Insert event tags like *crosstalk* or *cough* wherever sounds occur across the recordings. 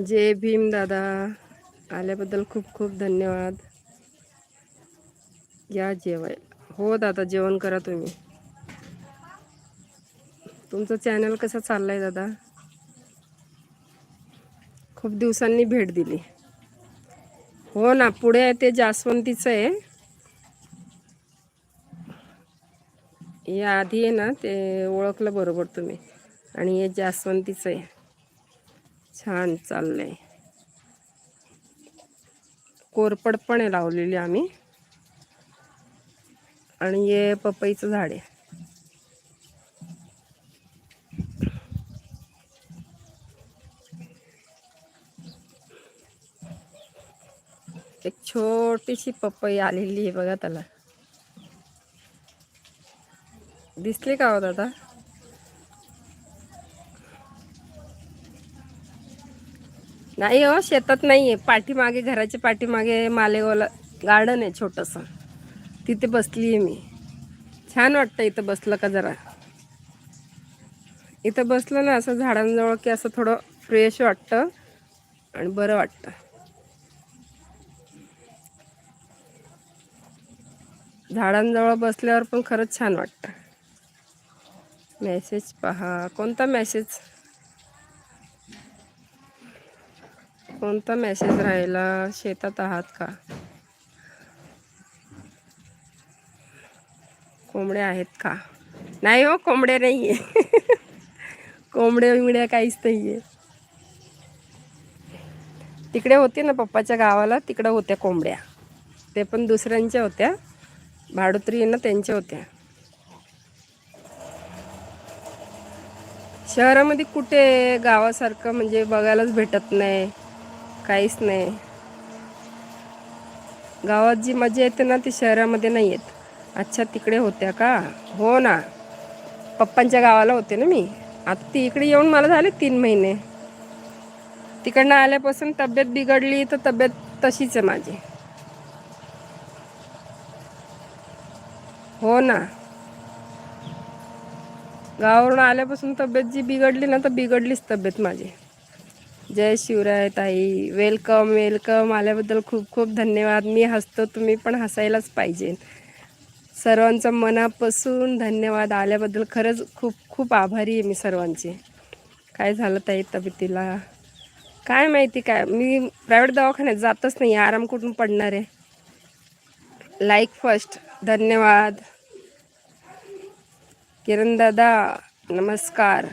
जय भीम दादा. आल्याबद्दल खूप खूप धन्यवाद. या जेवाय हो दादा जेवण करा तुम्ही. तुमचं चॅनल कसं चाललंय दादा? खूप दिवसांनी भेट दिली. हो ना पुढे आहे ते जास्वंतीचं आहे. या आधी आहे ना ते ओळखलं बरोबर तुम्ही. आणि हे जास्वंतीचं आहे. छान चाललंय. कोरपड पण आहे लावलेली आम्ही. आणि हे पपईचं झाड आहे. एक छोटीशी पपई आलेली आहे बघा त्याला. दिसली का हो दादा? नाही हो शेतात नाही आहे पाठीमागे घराच्या पाठीमागे मालेगावला गार्डन आहे छोटंसं. तिथे बसली आहे मी. छान वाटतं इथं बसलं का जरा. इथं बसलं ना असं झाडांजवळ की असं थोडं फ्रेश वाटतं आणि बरं वाटतं. झाडांजवळ बसल्यावर पण खरंच छान वाटतं. मेसेज पहा. कोणता मेसेज कोणता मेसेज राहिला? शेतात आहात का? कोंबड्या आहेत का? नाही हो कोंबड्या नाही आहे *laughs* कोंबड्या बिंबड्या काहीच नाही आहे तिकडे होते ना पप्पाच्या गावाला? तिकडं होत्या कोंबड्या. ते पण दुसऱ्यांच्या होत्या. भाडोत्री ना त्यांच्या होत्या. शहरामध्ये कुठे? गावासारखं म्हणजे बघायलाच भेटत नाही. काहीच नाही. गावात जी मजा येते ना ती शहरामध्ये नाही येत. अच्छा तिकडे होत्या का? हो ना. पप्पांच्या गावाला होते ना मी. आता ती इकडे येऊन मला झाले तीन महिने. तिकडनं आल्यापासून तब्येत बिघडली तर तब्येत तशीच आहे माझी. हो ना. गावावरून आल्यापासून तब्येत जी बिघडली ना तर बिघडलीच तब्येत माझी. जय शिवराय ताई. वेलकम वेलकम आल्याबद्दल खूप खूप धन्यवाद. मी हसतो तुम्ही पण हसायलाच पाहिजे. सर्वांचं मनापासून धन्यवाद. आल्याबद्दल खरंच खूप खूप आभारी आहे मी सर्वांची. काय झालं ताई तब्येतीला? काय माहिती काय? मी प्रायव्हेट दवाखान्यात जातच नाही. आराम कुठून पडणार आहे? लाईक फर्स्ट धन्यवाद. किरण दादा नमस्कार.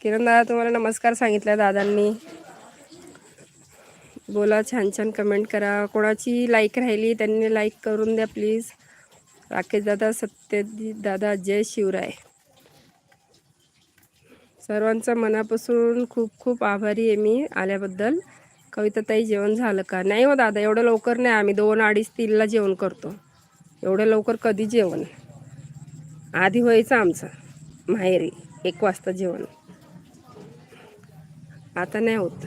किरण दादा तुम्हाला नमस्कार सांगितलं दादांनी. बोला छान छान कमेंट करा. कोणाची लाईक राहिली त्यांनी लाईक करून द्या प्लीज राकेश दादा सत्यजित दादा जय शिवराय. सर्वांचं मनापासून खूप खूप आभारी आहे मी आल्याबद्दल. कविताताई जेवण झालं का? नाही हो दादा एवढं लवकर नाही. आम्ही दोन अडीच तीनला जेवण करतो. एवढं लवकर कधी जेवण? आधी व्हायचं आमचं. माहेरी एक वाजता जेवण. आता नाही होत.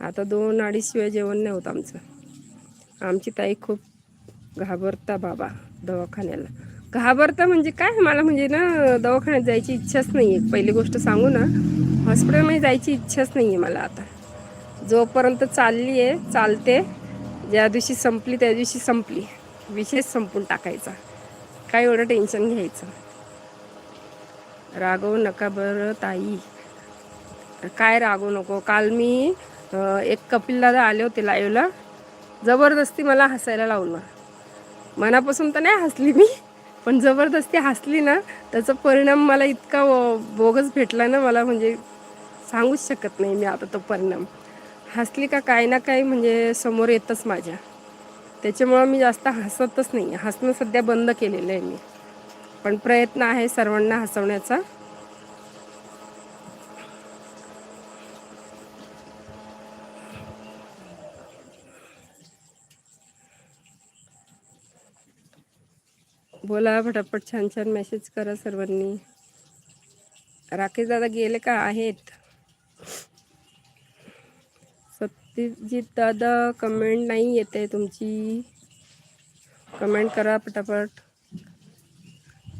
आता दोन अडीचशिवाय जेवण नाही होत आमचं. आमची ताई खूप घाबरता बाबा दवाखान्याला. घाबरता म्हणजे काय? मला म्हणजे ना दवाखान्यात जायची इच्छाच नाही आहे पहिली गोष्ट सांगू ना हॉस्पिटलमध्ये जायची इच्छाच नाही आहे मला आता. जोपर्यंत चालली आहे चालते ज्या दिवशी संपली त्या दिवशी संपली. विशेष संपून टाकायचा. काय एवढं टेन्शन घ्यायचं? रागवू नका बरं ताई. काय रागू नको. काल मी एक कपिल दादा आले होते लाईव्हला जबरदस्ती मला हसायला लावलं. मनापासून तर नाही हसली मी पण जबरदस्ती हसली ना त्याचा परिणाम मला इतका व- बोगस भेटला ना मला म्हणजे सांगूच शकत नाही मी आता तो परिणाम. हसली का काही ना काही म्हणजे समोर येतच माझ्या. त्याच्यामुळं मी जास्त हसतच नाही. हसणं सध्या बंद केलेलं आहे मी. पण प्रयत्न आहे सर्वांना हसवण्याचा. बोला फटाफट छान छान मेसेज करा सर्वांनी. राकेश दादा गेले का? आहेत. सत्यजित दादा कमेंट नाही येते तुमची. कमेंट करा पटापट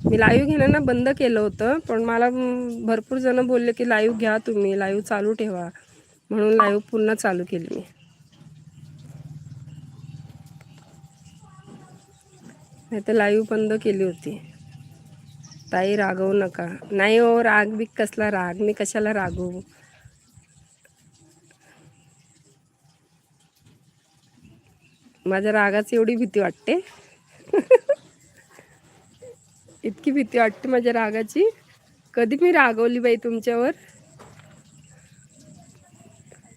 मी लाईव्ह घेणं ना बंद केलं होतं पण मला भरपूर जण बोलले की लाईव्ह घ्या तुम्ही लाईव्ह चालू ठेवा. म्हणून लाईव्ह पुन्हा चालू केली मी. नाही तर लाईव्ह बंद केली होती. ताई रागवू नका. नाही हो राग बी कसला राग? मी कशाला रागवू? माझ्या रागाची एवढी भीती वाटते. इतकी भीती वाटते माझ्या रागाची. कधी मी रागवली बाई तुमच्यावर?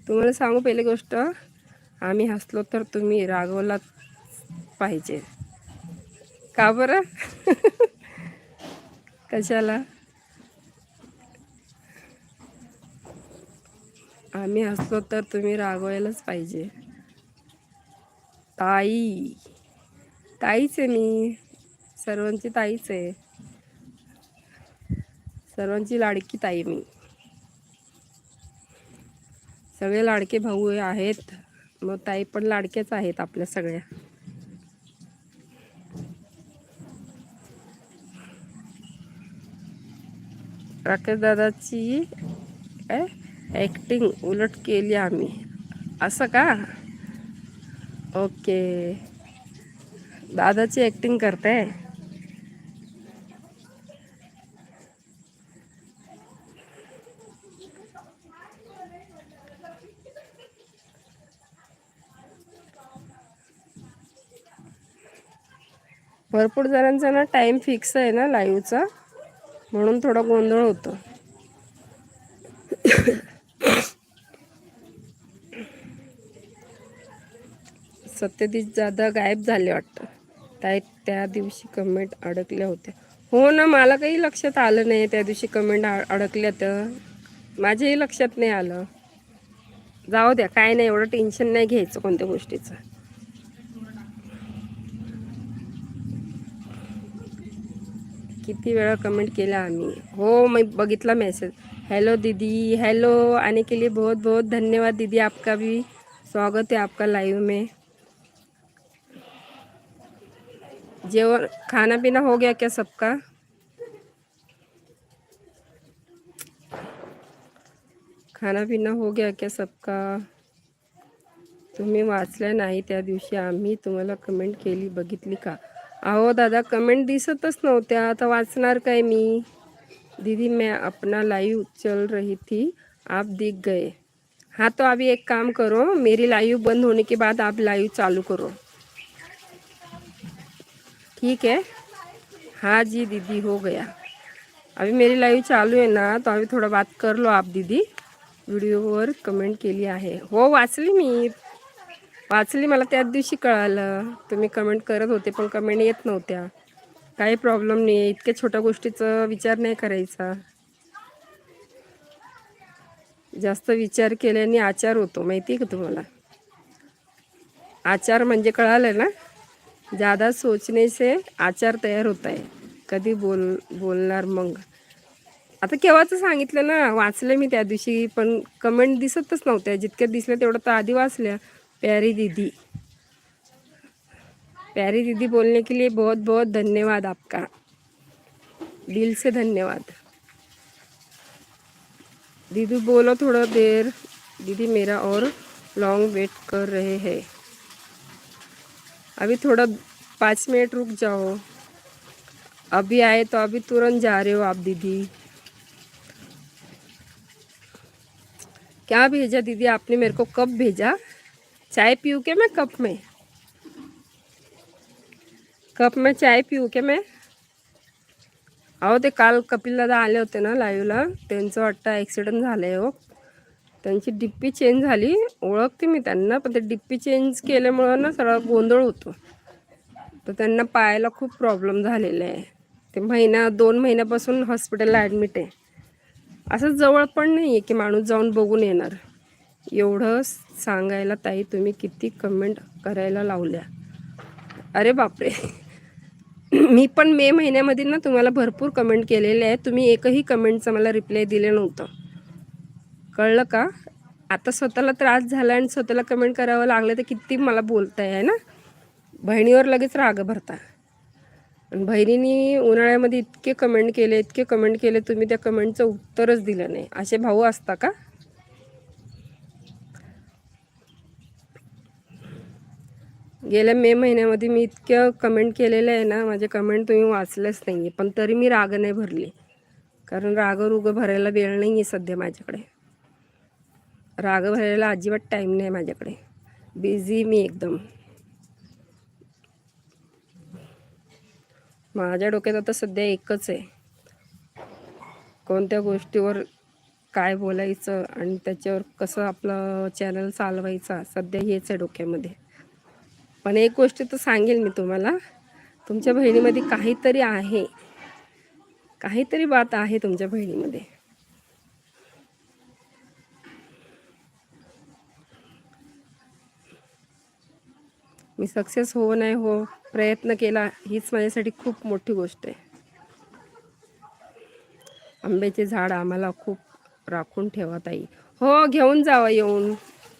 तुम्हाला सांगू पहिली गोष्ट आम्ही हसलो तर तुम्ही रागवला पाहिजे. का बरं? कशाला? आम्ही असलो तर तुम्ही रागवायलाच पाहिजे. ताई. ताईच आहे मी. सर्वांची ताईच आहे. सर्वांची लाडकी ताई मी. सगळे लाडके भाऊ आहेत. मग ताई पण लाडकेच आहेत आपल्या सगळ्या. राकेश दादाची काय ॲक्टिंग उलट केली आम्ही. असं का? ओके. दादाची ॲक्टिंग करते भरपूर जणांचा ना टाईम फिक्स आहे ना लाईव्हचा म्हणून थोडा गोंधळ होतो. सत्यजित जाधव गायब झाले वाटतं. त्या त्या दिवशी कमेंट अडकल्या होत्या. हो ना मला काही लक्षात आलं नाही त्या दिवशी कमेंट अडकल्या तर. माझ्याही लक्षात नाही आलं. जाऊ द्या काय नाही एवढं टेन्शन नाही घ्यायचं कोणत्या गोष्टीचं. किती वेळा कमेंट केला आम्ही. हो, मी बघितला मेसेज हेलो दीदी हेलो आने के लिए बहुत बहुत धन्यवाद दीदी, आपका भी स्वागत है आपका लाइव में. जेवण खाना पीना हो गया क्या सबका? खाना पिना हो गया क्या सबका? तुम्ही वाचल्या नाही त्या दिवशी आम्ही तुम्हाला कमेंट केली, बघितली का? अहो, दादा कमेंट दिसतच नव्हत्या. आता वाचणार काय मी? दीदी, मैं अपना लाइव चल रही थी. आप दिख गए. हाँ तो अभी एक काम करो. मेरी लाइव बंद होने के बाद आप लाइव चालू करो. ठीक है? हाँ जी, दीदी, हो गया. अभी मेरी लाइव चालू है ना तो अभी थोडा बात कर लो आप, दीदी. वीडियो व्हिडिओवर कमेंट केली आहे. हो, वाचली मी. वाचली मला त्याच दिवशी कळालं. तुम्ही कमेंट करत होते पण कमेंट येत नव्हत्या. काही प्रॉब्लेम नाही आहे इतक्या छोट्या गोष्टीचा विचार नाही करायचा. जास्त विचार केल्याने आचार होतो. माहिती आहे का तुम्हाला? आचार म्हणजे कळालं ना? ज़्यादा सोचने से आचार तयार होत आहे. कधी बोल बोलणार मग? आता केव्हाचं सांगितलं ना? वाचलं मी त्या दिवशी पण कमेंट दिसतच नव्हत्या. जितक्या दिसल्या तेवढं तर आधी वाचल्या. प्यारी दीदी। प्यारी दीदी बोलने के लिए बहुत बहुत धन्यवाद आपका। दिल से धन्यवाद। दीदी बोलो थोड़ा देर। दीदी मेरा और लॉन्ग वेट कर रहे हैं। अभी थोड़ा पाँच मिनट रुक जाओ। अभी आए तो अभी तुरंत जा रहे हो आप दीदी। क्या भेजा दीदी? आपने मेरे को कब भेजा? चाय पीऊ के मैं कप में? कप में चाय पिऊ के मैं? अहो ते काल कपिल दादा आले होते ना लाईव्हला. त्यांचं वाटतं ॲक्सिडेंट झालं आहे हो. त्यांची डिप्पी चेंज झाली. ओळखते मी त्यांना पण ते डिप्पी चेंज केल्यामुळं ना सगळा गोंधळ होतो. तर त्यांना पायाला खूप प्रॉब्लेम झालेला आहे. ते महिना दोन महिन्यापासून हॉस्पिटलला ॲडमिट आहे. असं जवळ पण नाही आहे की माणूस जाऊन बघून येणार. एवढं सांगायला ताई तुम्ही किती कमेंट करायला लावल्या. अरे बापरे. मी पण मे महिन्यामध्ये ना तुम्हाला भरपूर कमेंट केलेले आहे तुम्ही एकही कमेंटचं मला रिप्लाय दिले नव्हतं. कळलं का? आता स्वतःला त्रास झाला आणि स्वतःला कमेंट करावं लागलं तर किती मला बोलताय आहे ना? बहिणीवर लगेच राग भरता. आणि उन्हाळ्यामध्ये इतके कमेंट केले इतके कमेंट केले तुम्ही त्या कमेंटचं उत्तरच दिलं नाही. असे भाऊ असता का? गेल्या मे महिन्यामध्ये मी इतक्या कमेंट केलेल्या आहे ना माझे कमेंट तुम्ही वाचलेच नाही आहे पण तरी मी राग नाही भरली. कारण राग रुग भरायला वेळ नाही आहे सध्या माझ्याकडे. राग भरायला अजिबात टाईम नाही माझ्याकडे. बिझी मी एकदम. माझ्या डोक्यात आता सध्या एकच आहे. कोणत्या गोष्टीवर काय बोलायचं आणि त्याच्यावर कसं आपलं चॅनल चालवायचा सध्या हेच आहे डोक्यामध्ये. पण एक गोष्ट तर सांगेल मी तुम्हाला. तुमच्या बहिणीमध्ये काहीतरी आहे. काहीतरी बात आहे तुमच्या बहिणीमध्ये. मी सक्सेस हो नाही हो प्रयत्न केला हीच माझ्यासाठी खूप मोठी गोष्ट आहे. आंब्याचे झाड आम्हाला खूप राखून ठेवा ताई. हो घेऊन जावा येऊन.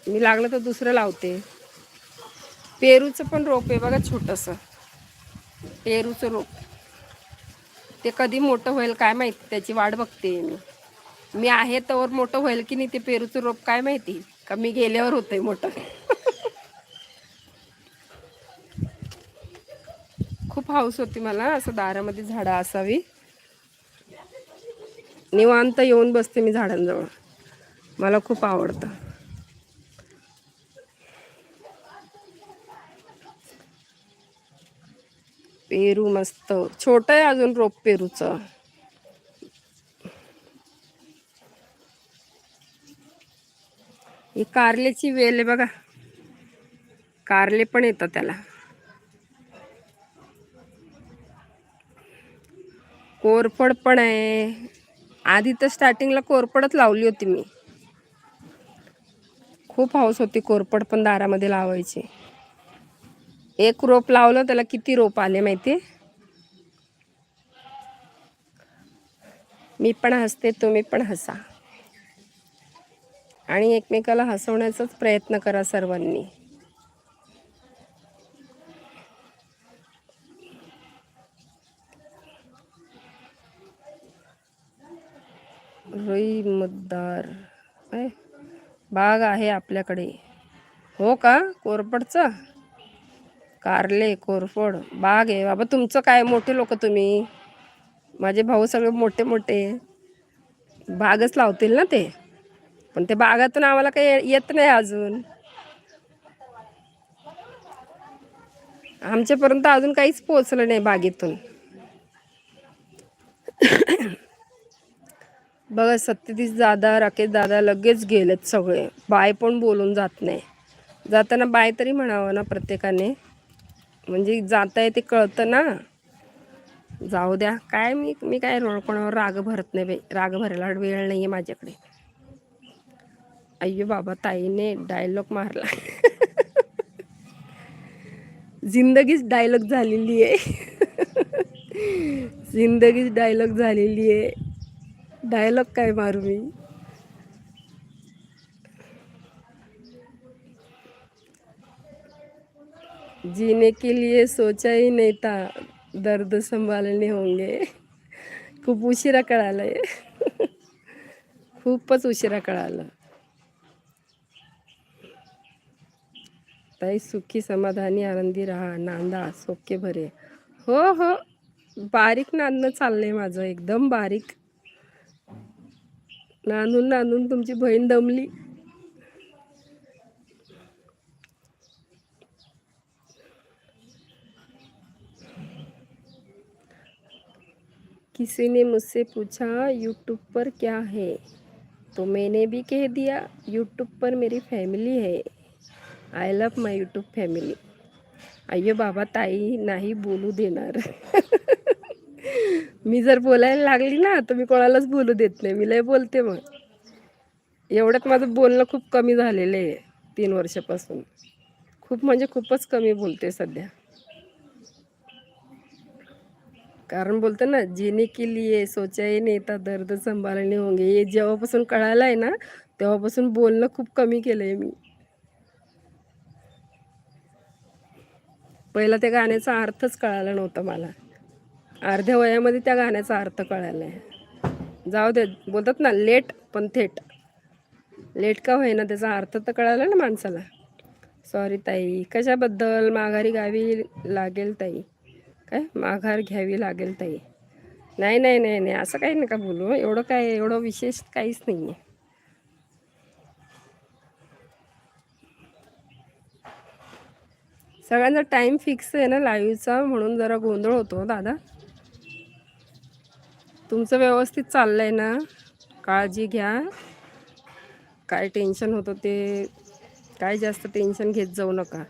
मी लागलं तर दुसरं लावते. पेरूचं पण रोप आहे बघा छोटंसं. पेरूचं रोप. ते कधी मोठं होईल काय माहिती त्याची वाट बघते मी. मी आहे तर मोठं होईल की नाही ते पेरूचं रोप काय माहिती का मी गेल्यावर होतंय मोठं. *laughs* खूप हाऊस होती मला असं दारामध्ये झाडं असावी. निवांत येऊन बसते मी झाडांजवळ. मला खूप आवडतं. पेरू मस्त. छोट आहे अजून रोप पेरूचं. ही कारल्याची वेल आहे बघा. कारले पण येतं त्याला. कोरफड पण आहे. आधी तर स्टार्टिंगला कोरफडच लावली होती मी. खूप हाऊस होती कोरफड पण दारामध्ये लावायची. एक रोप लावलं त्याला किती रोप आले माहिती? मी पण हसते तुम्ही पण हसा. आणि एकमेकाला हसवण्याचाच प्रयत्न करा सर्वांनी. रुई मतदार बाग आहे आपल्याकडे. हो का? कोरपडचं? कारले कोरफड बाग आहे. बाबा तुमचं काय? मोठे लोक तुम्ही. माझे भाऊ सगळे मोठे मोठे. बागच लावतील ना ते? पण ते बागातून आम्हाला काही येत नाही अजून. आमच्यापर्यंत अजून काहीच पोचलं नाही बागेतून. बघा सत्यतीश दादा राकेश दादा लगेच गेलेत सगळे. बाय पण बोलून जात नाही. जाताना बाय तरी म्हणावं ना प्रत्येकाने. म्हणजे जाता ते कळतं ना. जाऊ द्या. काय मी मी काय कोणावर राग भरत नाही बाई राग भरायला वेळ नाही आहे माझ्याकडे. अय्यो बाबा ताईने डायलॉग मारला. जिंदगीच डायलॉग झालेली आहे. जिंदगीच डायलॉग झालेली आहे. डायलॉग काय मारू मी? जीने के लिए सोचा ही नहीं था दर्द संभालने होंगे। खूप उशिरा कळालं आहे खूपच उशिरा कळालं ताई सुखी समाधानी आनंदी राहा नांदा सोके भरे। हो हो बारीक नांदणं चाललंय माझं एकदम बारीक. नांदून नांदून तुमची बहीण दमली. किसी ने मुझसे पूछा यूट्यूब पर क्या है? तो मैंने भी कह दिया यूट्यूब पर मेरी फॅमिली है। I love my YouTube family अय्यो बाबा ताई नाही बोलू देणार. *laughs* मी जर बोलायला लागली ना तर मी कोणालाच बोलू देत नाही. मी लय बोलते मग. एवढ्यात माझं बोलणं खूप कमी झालेलं आहे तीन वर्षापासून. खूप म्हणजे खूपच कमी बोलते सध्या. कारण बोलतो ना जीने के लिए सोचा नाही तर दर्द संभालने होंगे हे जेव्हापासून कळालं आहे ना तेव्हापासून बोलणं खूप कमी केलं आहे मी. पहिला त्या गाण्याचा अर्थच कळाला नव्हता मला. अर्ध्या वयामध्ये त्या गाण्याचा अर्थ कळाला आहे जाऊ दे बोलतात ना लेट पण थेट. लेट का होईना त्याचा अर्थ तर कळाला ना माणसाला. सॉरी ताई कशाबद्दल माघारी गावी लागेल ताई? काय? माघार घ्यावी लागेल ताई. नाही नाही नाही नाही. असं काही नका बोलू एवढं काय एवढं विशेष काहीच नाही आहे सगळ्यांचा टाईम फिक्स आहे ना लाईव्हचा म्हणून जरा गोंधळ होतो हो दादा. तुमचं व्यवस्थित चाललंय ना? काळजी घ्या. काय टेन्शन होतं ते काय जास्त टेन्शन घेत जाऊ नका.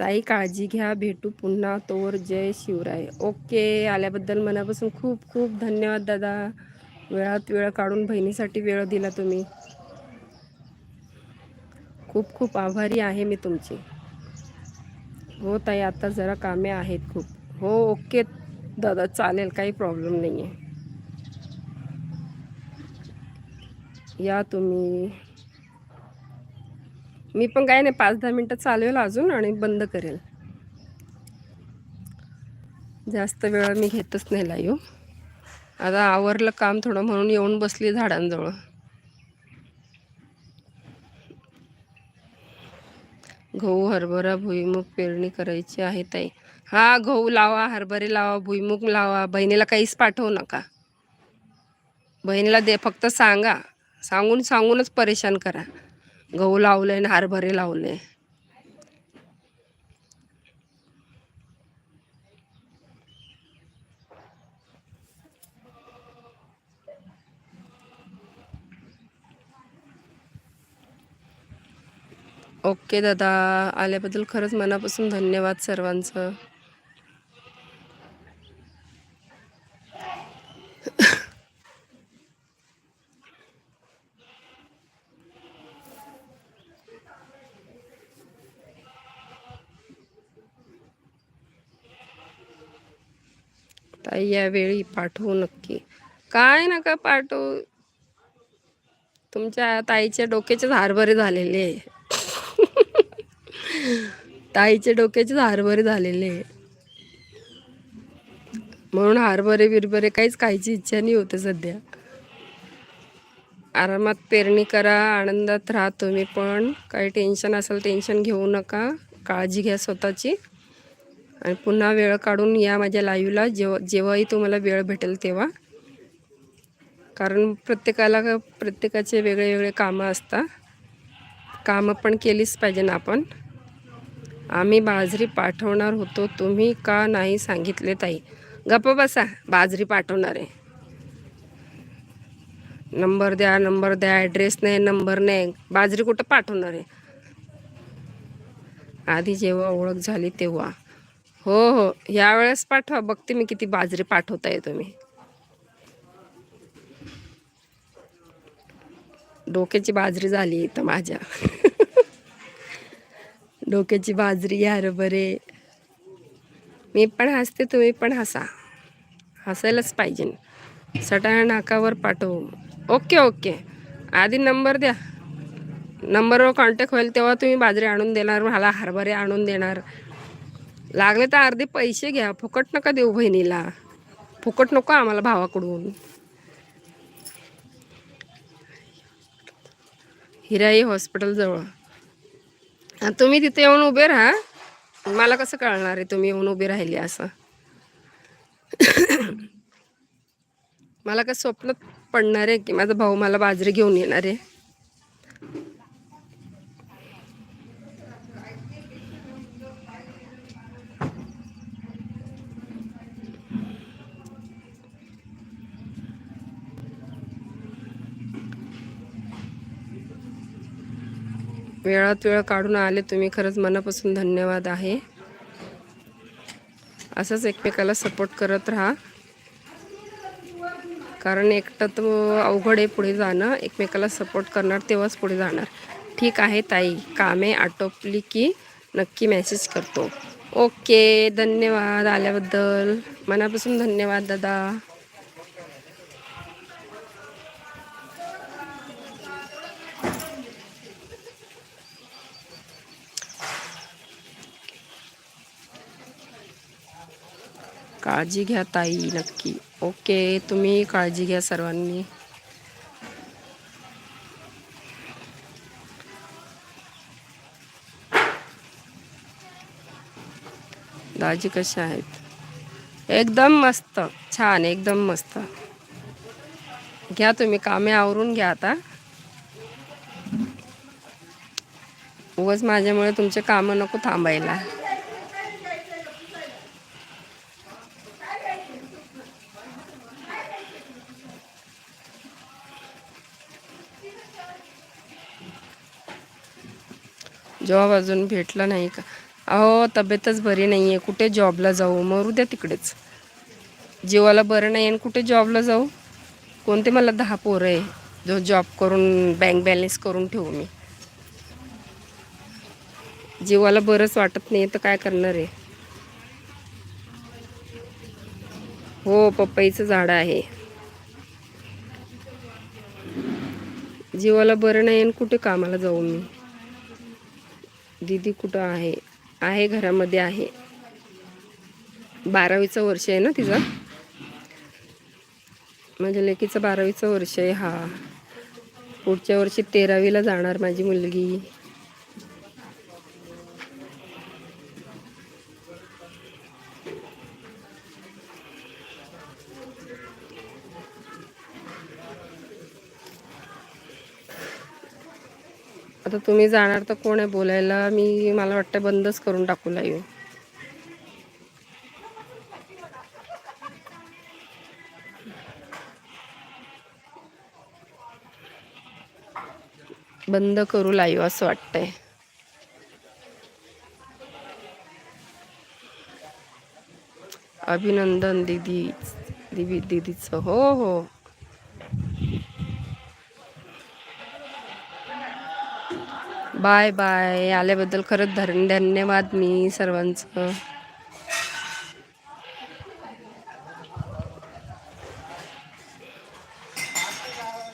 ताई काळजी घ्या. भेटू पुन्हा तोवर. जय शिवराय. ओके. आल्याबद्दल मनापासून खूप खूप धन्यवाद दादा. वेळात वेळ काढून बहिणीसाठी वेळ दिला तुम्ही. खूप खूप आभारी आहे मी तुमची. हो ताई आता जरा कामे आहेत खूप. हो ओके दादा. चालेल काही प्रॉब्लेम नाही आहे या तुम्ही. मी पण काय नाही पाच दहा मिनटं चालवेल अजून आणि बंद करेल. जास्त वेळ मी घेतच नाही लाईव आता आवरलं काम थोडं म्हणून येऊन बसली झाडांजवळ. गहू हरभरा भुईमुग पेरणी करायची आहे ताई. हा गहू लावा हरभरे लावा भुईमुग लावा. बहिणीला काहीच पाठवू नका. बहिणीला दे फक्त सांगा. सांगून सांगूनच परेशान करा. गहू लावले आणि हरभरे लावले. ओके दादा आल्याबद्दल खरंच मनापासून धन्यवाद सर्वांचं ताई यावेळी पाठवू नक्की. काय नका पाठवू. तुमच्या ताईच्या डोक्याचेच हरभरे झालेले. ताईचे ताईच्या डोक्याचेच हरभरे झालेले. म्हणून हरभरे बिरभरे काहीच खायची इच्छा नाही होते सध्या. आरामात पेरणी करा आनंदात राहा तुम्ही पण. काही टेन्शन असेल टेन्शन घेऊ नका. काळजी घ्या स्वतःची. आणि पुन्हा वेळ काढून या माझ्या लाईव्हला जेव्हा जेव्हाही तुम्हाला वेळ भेटेल तेव्हा. कारण प्रत्येकाला प्रत्येकाचे वेगळे वेगळे कामं असतात. कामं पण केलीच पाहिजे ना आपण. आम्ही बाजरी पाठवणार होतो तुम्ही का नाही सांगितले ताई? गप्प बसा बाजरी पाठवणार आहे. नंबर द्या नंबर द्या ॲड्रेस नाही नंबर नाही बाजरी कुठं पाठवणार आहे? आधी जेव्हा ओळख झाली तेव्हा. हो हो. यावेळेस पाठवा. बघते मी किती बाजरी पाठवताय तुम्ही. डोक्याची बाजरी झाली इथं माझ्या. डोक्याची बाजरी हरभरे मी पण हसते तुम्ही पण हसा. हसायलाच पाहिजे. सटाळ्या नाकावर पाठवू. Okay okay. आधी नंबर द्या. नंबरवर कॉन्टॅक्ट होईल तेव्हा तुम्ही बाजरी आणून देणार मला हरभरे आणून देणार. लागले तर अर्धे पैसे घ्या. फुकट नका देऊ बहिणीला. फुकट नको आम्हाला भावाकडून. हिराई हॉस्पिटलजवळ तुम्ही तिथे येऊन उभे राहा. मला कसं कळणार आहे तुम्ही येऊन उभे राहिले असं? मला काय स्वप्न पडणार आहे की माझा भाऊ मला बाजरी घेऊन येणार आहे. वेळात वेळ काढून आले तुम्ही खरंच मनापासून धन्यवाद आहे. असंच एकमेकाला सपोर्ट करत राहा. कारण एकटं तर अवघड आहे पुढे जाणं. एकमेकाला सपोर्ट करणार तेव्हाच पुढे जाणार. ठीक आहे ताई कामे आटोपली की नक्की मेसेज करतो. ओके धन्यवाद आल्याबद्दल. मनापासून धन्यवाद दादा. काळजी घ्या ताई नक्की. ओके तुम्ही काळजी घ्या सर्वांनी. दाजी कशा आहेत? एकदम मस्त. छान एकदम मस्त. घ्या तुम्ही कामे आवरून घ्या आता. उगाच माझ्यामुळे तुमचे कामं नको थांबायला. जॉब अजून भेटला नाही का? अहो तब्येतच बरी नाही आहे कुठे जॉबला जाऊ? मरू द्या तिकडेच. जीवाला बरं नाही आणि कुठे जॉबला जाऊ? कोणते मला दहा पोरं आहे जो जॉब करून बँक बॅलन्स करून ठेवू मी. जीवाला बरंच वाटत नाही तर काय करणार आहे? हो पपईचं झाड आहे. जीवाला बरं नाही आणि कुठे कामाला जाऊ मी? दीदी कुठं आहे? आहे घरामध्ये आहे. बारावीचं वर्ष आहे ना तिचं? माझ्या लेकीचं बारावीचं वर्ष आहे. हा. पुढच्या वर्षी तेरावीला जाणार माझी मुलगी. आता तुम्ही जाणार तर कोण आहे बोलायला? मी मला वाटतं बंदच करून टाकू लाईव्ह बंद करू लाईव्ह असं वाटतंय. अभिनंदन दीदी दिदी दीदीचं. हो हो. Bye bye. आल्याबद्दल खरंच धन धन्यवाद मी सर्वांचं.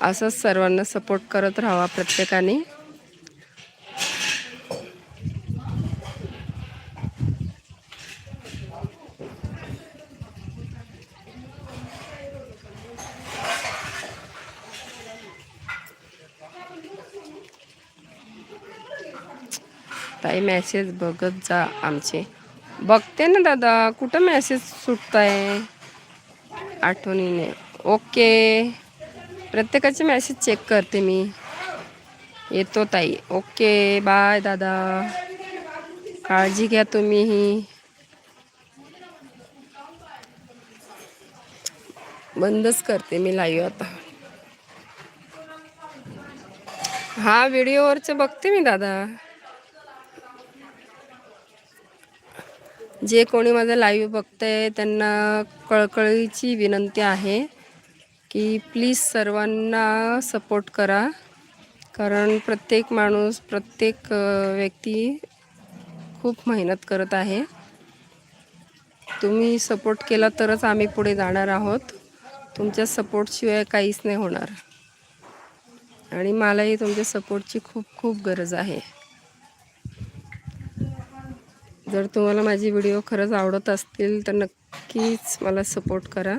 असंच सर्वांना सपोर्ट करत राहावा प्रत्येकाने. ताई मेसेज बघत जा आमचे. बघते ना दादा कुठं मेसेज आहे आठवणीने. ओके. प्रत्येकाचे मेसेज चेक करते मी. येतो ताई. ओके बाय दादा. काळजी घ्या तुम्हीही. बंदच करते मी लाईव्ह आता. हा व्हिडिओवरचं बघते मी दादा. जे कोणी माझं लाईव्ह बघतंय त्यांना कळकळीची विनंती आहे की प्लीज सर्वांना सपोर्ट करा. कारण प्रत्येक माणूस प्रत्येक व्यक्ती खूप मेहनत करत आहे. तुम्ही सपोर्ट केला तरच आम्ही पुढे जाणार आहोत. तुमच्या सपोर्टशिवाय काहीच नाही होणार. आणि मलाही तुमच्या सपोर्टची खूप खूप गरज आहे. जर तुम्हाला माझी व्हिडिओ खरंच आवडत असतील तर नक्कीच मला सपोर्ट करा.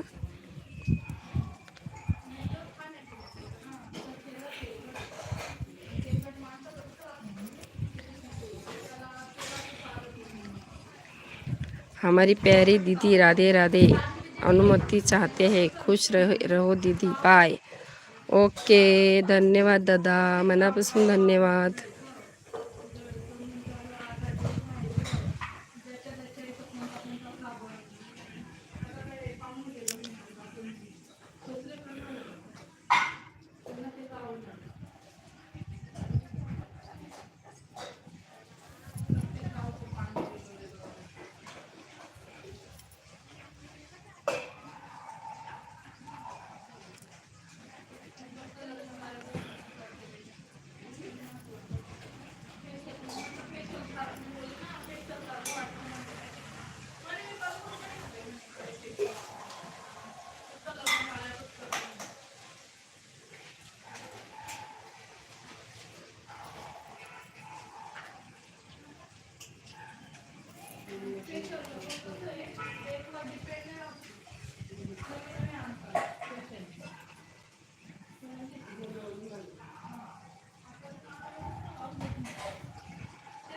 हमारी प्यारी दीदी राधे राधे अनुमति चाहते हैं खुश रह रहो दीदी बाय ओके धन्यवाद दादा मनापासून धन्यवाद. Trên sân khấu.